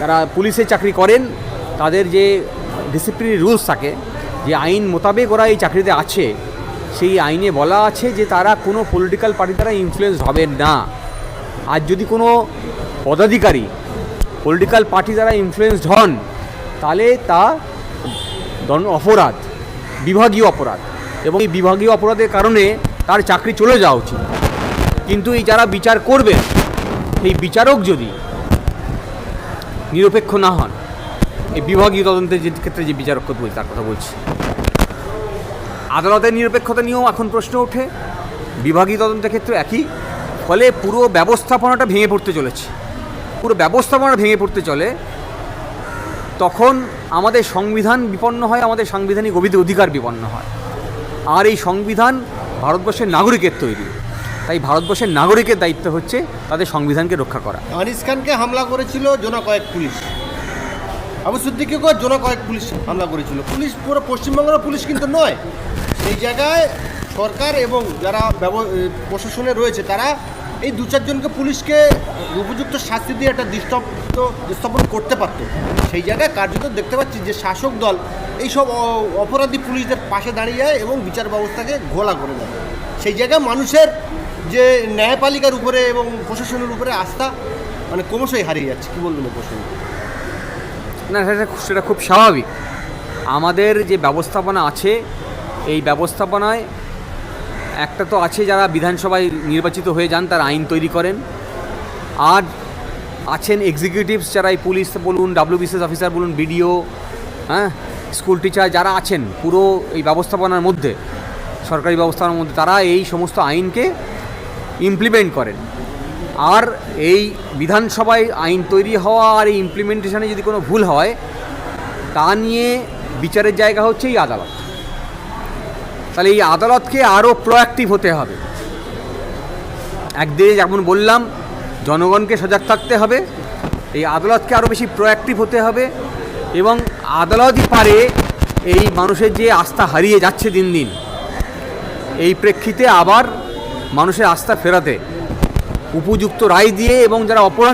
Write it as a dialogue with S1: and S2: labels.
S1: যারা পুলিশে চাকরি করেন, তাদের যে ডিসিপ্লিনারি রুলস থাকে, যে আইন মোতাবেক ওরা এই চাকরিতে আছে, সেই আইনে বলা আছে যে তারা কোনো পলিটিক্যাল পার্টি দ্বারা ইনফ্লুয়েন্স হবেন না। আর যদি কোনো পদাধিকারী পলিটিক্যাল পার্টি দ্বারা ইনফ্লুয়েসড হন, তাহলে তা দণ্ড অপরাধ, বিভাগীয় অপরাধ। এবং এই বিভাগীয় অপরাধের কারণে তার চাকরি চলে যাওয়া উচিত। কিন্তু এই যারা বিচার করবেন, সেই বিচারক যদি নিরপেক্ষ না হন। এই বিভাগীয় তদন্তের যে ক্ষেত্রে যে বিচারক বলছি তার কথা বলছি। আদালতের নিরপেক্ষতা নিয়েও এখন প্রশ্ন ওঠে। বিভাগীয় তদন্তের ক্ষেত্রে একই। ফলে পুরো ব্যবস্থাপনাটা ভেঙে পড়তে চলেছে। পুরো ব্যবস্থাপনা ভেঙে পড়তে চলে। তখন আমাদের সংবিধান বিপন্ন হয়, আমাদের সাংবিধানিক অধিকার বিপন্ন হয়। আর এই সংবিধান ভারতবর্ষের নাগরিকের তৈরি। তাই ভারতবর্ষের নাগরিকের দায়িত্ব হচ্ছে তাদের সংবিধানকে রক্ষা করা।
S2: আনিস খানকে হামলা করেছিল জোনা কয়েক পুলিশ। আবু সিদ্দিকিকেও জোনা কয়েক পুলিশ হামলা করেছিল। পুলিশ পুরো পশ্চিমবঙ্গের পুলিশ কিন্তু নয়, সেই জায়গায় সরকার এবং যারা প্রশাসনে রয়েছে তারা এই দু চারজনকে পুলিশকে উপযুক্ত শাস্তি দিয়ে একটা দৃষ্টপ স্থাপন করতে পারত। সেই জায়গায় কার্যত দেখতে পাচ্ছি যে শাসক দল এইসব অপরাধী পুলিশদের পাশে দাঁড়িয়ে যায় এবং বিচার ব্যবস্থাকে ঘোলা করে দেয়। সেই জায়গায় মানুষের যে ন্যায়পালিকার উপরে এবং প্রশাসনের উপরে আস্থা মানে ক্রমশই হারিয়ে যাচ্ছে। কি বলবেন প্রশ্ন
S1: না, সেটা সেটা খুব স্বাভাবিক। আমাদের যে ব্যবস্থাপনা আছে, এই ব্যবস্থাপনায় একটা তো আছে যারা বিধানসভায় নির্বাচিত হয়ে যান, তারা আইন তৈরি করেন। আর আছেন এক্সিকিউটিভস যারা এই পুলিশ বলুন ডাব্লিউবিসিএস অফিসার বলুন বিডিও হ্যাঁ স্কুল টিচার যারা আছেন, পুরো এই ব্যবস্থাপনার মধ্যে, সরকারি ব্যবস্থাপনার মধ্যে, তারা এই সমস্ত আইনকে ইমপ্লিমেন্ট করেন। আর এই বিধানসভায় আইন তৈরি হওয়া আর এই ইমপ্লিমেন্টেশনে যদি কোনো ভুল হয়, তা নিয়ে বিচারের জায়গা হচ্ছে এই আদালত। তাহলে এই আদালতকে আরও প্রোঅ্যাক্টিভ হতে হবে। একদিকে যেমন বললাম, জনগণকে সজাগ থাকতে হবে, এই আদালতকে আরও বেশি প্রোঅ্যাক্টিভ হতে হবে এবং আদালতই পারে এই মানুষের যে আস্থা হারিয়ে যাচ্ছে দিন দিন, এই প্রেক্ষিতে আবার মানুষের আস্থা ফেরাতে। উপযুক্ত রায় দিয়ে এবং যারা অপরাধ